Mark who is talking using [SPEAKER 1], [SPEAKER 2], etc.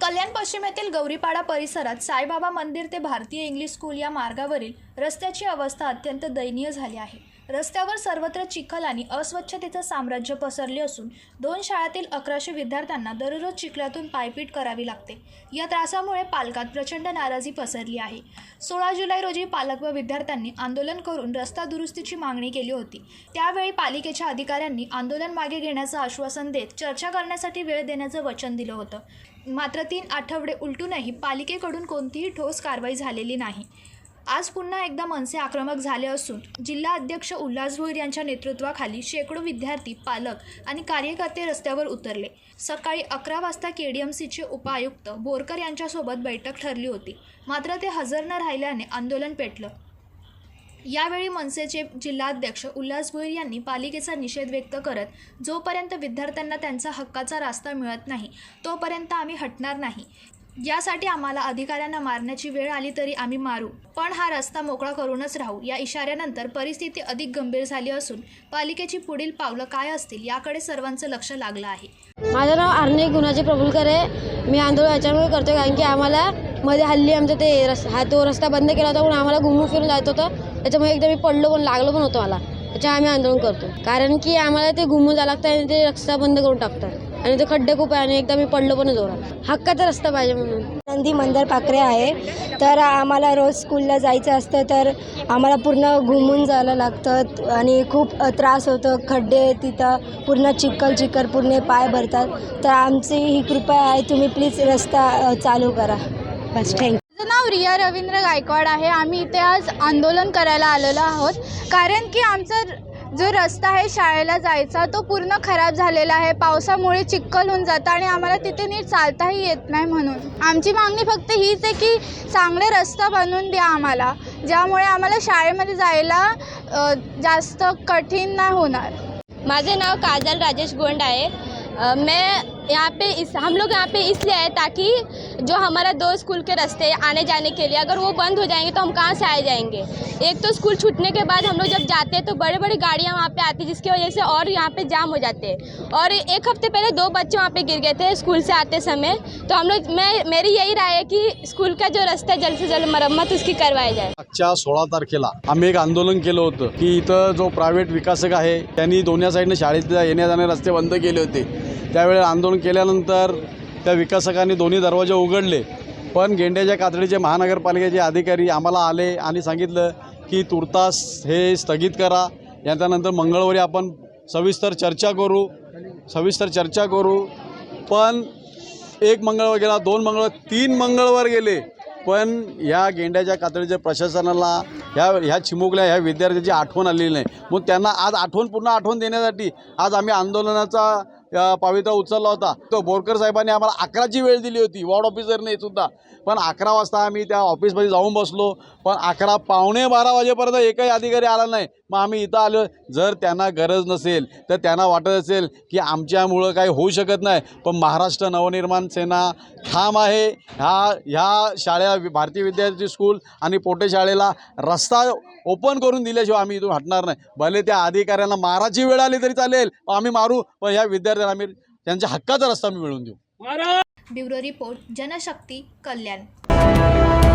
[SPEAKER 1] कल्याण पश्चिम येथील गौरीपाडा परिसरात साईबाबा मंदिर ते भारतीय इंग्लिश स्कूल या मार्गावरील रस्त्याची अवस्था अत्यंत दयनीय झाली आहे. रस्त्यावर सर्वत्र चिखल आणि अस्वच्छतेचं साम्राज्य पसरले असून दोन शाळातील अकराशे विद्यार्थ्यांना दररोज चिखलातून पायपीट करावी लागते. या त्रासामुळे पालकात प्रचंड नाराजी पसरली आहे. सोळा जुलै रोजी पालक व विद्यार्थ्यांनी आंदोलन करून रस्ता दुरुस्तीची मागणी केली होती. त्यावेळी पालिकेच्या अधिकाऱ्यांनी आंदोलन मागे घेण्याचं आश्वासन देत चर्चा करण्यासाठी वेळ देण्याचं वचन दिलं होतं. मात्र तीन आठवडे उलटूनही पालिकेकडून कोणतीही ठोस कारवाई झालेली नाही. आज पुन्हा एकदा मनसे आक्रमक झाले असून जिल्हा अध्यक्ष उल्हास भोईर यांच्या नेतृत्वाखाली शेकडो विद्यार्थी पालक आणि कार्यकर्ते रस्त्यावर उतरले. सकाळी अकरा वाजता के डी एम सीचे उपायुक्त बोरकर यांच्यासोबत बैठक ठरली होती. मात्र ते हजर न राहिल्याने आंदोलन पेटलं. यावेळी मनसेचे जिल्हाध्यक्ष उल्हास भोईर यांनी पालिकेचा निषेध व्यक्त करत जोपर्यंत विद्यार्थ्यांना त्यांचा हक्काचा रास्ता मिळत नाही तोपर्यंत आम्ही हटणार नाही. यासाठी आम्हाला अधिकाऱ्यांना मारण्याची वेळ आली तरी आम्ही मारू. पण हा रस्ता मोकळा करूनच राहू. या इशाऱ्यानंतर परिस्थिती अधिक गंभीर झाली असून पालिकेची पुढील पावलं काय असतील याकडे सर्वांचं लक्ष लागलं आहे.
[SPEAKER 2] माझं नाव आर्ने गुणाजी प्रभुलकर. आहे मी आंदोलन याच्यामुळे करतो कारण की आम्हाला मध्ये हल्ली आमचं ते रस हा तो रस्ता बंद केला होता म्हणून आम्हाला घुमून फिरून जायचं होतं. त्याच्यामुळे एकदा मी पडलो पण लागलो पण होतो मला. त्याच्यामुळे आम्ही आंदोलन करतो कारण की आम्हाला ते घुमून जावं लागतं आणि ते रस्ता बंद करून टाकतात. आणि ते खड्डे खूप आहे आणि एकदा मी पडलो पण जोरात. हक्काचा रस्ता पाहिजे म्हणून.
[SPEAKER 3] नंदी मंदर पाकरे आहे. तर आम्हाला रोज स्कूलला जायचं असतं तर आम्हाला पूर्ण घुमून जायला लागतं आणि खूप त्रास होतो. खड्डे तिथं पूर्ण चिखल चिखल पूर्ण पाय भरतात. तर आमची ही कृपा आहे तुम्ही प्लीज रस्ता चालू करा. बस थँक्यू
[SPEAKER 4] माझं नाव रिया रवींद्र गायकवाड आहे. आम्ही इथे आज आंदोलन करायला आलेलो आहोत. कारण की आमचा जो रस्ता आहे शाळेला जायचा तो पूर्ण खराब झालेला आहे. पावसामुळे चिक्कल होऊन जातं आणि आम्हाला तिथे नीट चालताही येत नाही म्हणून. आमची मागणी फक्त हीच आहे की चांगले रस्ता बनवून द्या आम्हाला ज्यामुळे आम्हाला शाळेमध्ये जायला जास्त कठीण नाही होणार.
[SPEAKER 2] माझे नाव काजल राजेश गोंड आहे. मैं यहाँ पे इस, हम लोग यहाँ पे इसलिए आए ताकि जो हमारा दो स्कूल के रास्ते आने जाने के लिए, अगर वो बंद हो जाएँगे तो हम कहाँ से आए जाएँगे? एक तो स्कूल छूटने के बाद हम लोग जब जाते हैं तो बड़े बड़ी गाड़ियाँ वहाँ पे आती हैं, जिसकी वजह से और यहाँ पे जाम हो जाते हैं। और एक हफ़्ते पहले दो बच्चे वहाँ पे गिर गए थे स्कूल से आते समय। तो हम लोग, मैं, मेरी यही राय है कि स्कूल का जो रास्ता है, जल्द से जल्द मरम्मत उसकी करवाई जाए।
[SPEAKER 5] मागच्या सोळा तारखेला आम्ही एक आंदोलन केलं होतं की इथं जो प्रायव्हेट विकासक आहे, त्यांनी दोन्ही साईडनं शाळेत येण्या जाणारे रस्ते बंद केले होते. त्यावेळी आंदोलन केल्यानंतर त्या विकासकांनी दोन्ही दरवाजे उघडले. पण गेंड्याच्या कातडीचे महानगरपालिकेचे अधिकारी आम्हाला आले आणि सांगितलं की तुर्तास हे स्थगित करा. याच्यानंतर मंगळवारी आपण सविस्तर चर्चा करू सविस्तर चर्चा करू. पण एक मंगळवार गेला दोन मंगळवार तीन मंगळवार गेले. पण ह्या गेंड्याच्या कातडीच्या प्रशासनाला ह्या ह्या चिमुकल्या ह्या विद्यार्थ्याची आठवण आलेली नाही. मग त्यांना आज आठवण पूर्ण आठवण देण्यासाठी आज आम्ही आंदोलनाचा पावित्रा उचलला होता. तो बोरकर साहेबांनी आम्हाला अकराची वेळ दिली होती वॉर्ड ऑफिसरने सुद्धा. पण अकरा वाजता आम्ही त्या ऑफिसमध्ये जाऊन बसलो. पण अकरा पावणे बारा वाजेपर्यंत एकही अधिकारी आला नाही. मग आम्ही इथं आलो. जर त्यांना गरज नसेल तर त्यांना वाटत असेल की आमच्यामुळं काही होऊ शकत नाही. पण महाराष्ट्र नवनिर्माण सेना ठाम आहे. ह्या ह्या शाळा भारतीय विद्यार्थी स्कूल आणि पोटे शाळेला रस्ता ओपन करून दिल्याशिवाय आम्ही इथून हटणार नाही. भले त्या अधिकाऱ्यांना माराची वेळ आली तरी चालेल आम्ही मारू. पण ह्या विद्यार्थ्यांना आम्ही त्यांच्या हक्काचा रस्ता आम्ही मिळवून देऊ.
[SPEAKER 1] Bureau report Janshakti Kalyan.